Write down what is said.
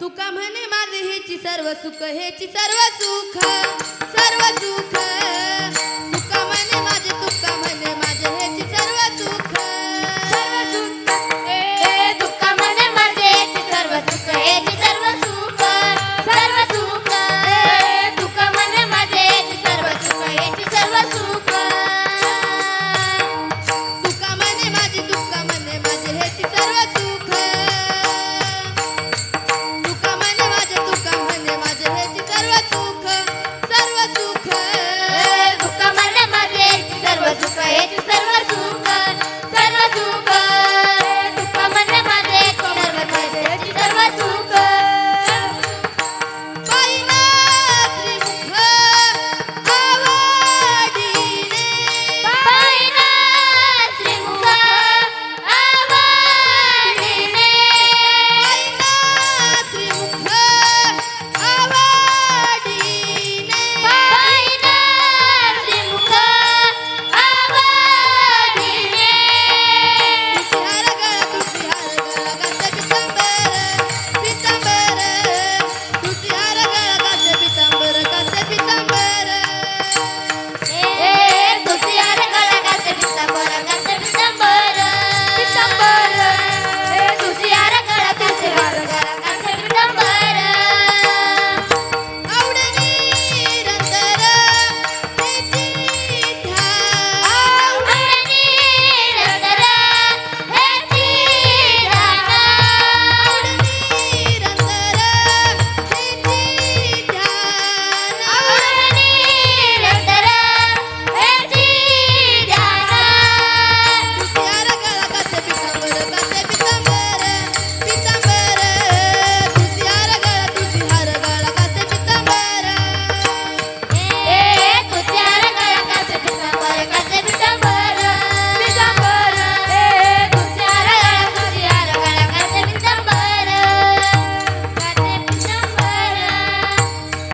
तुका म्हणे माझे हेची सर्व सुख हेची सर्व सुख.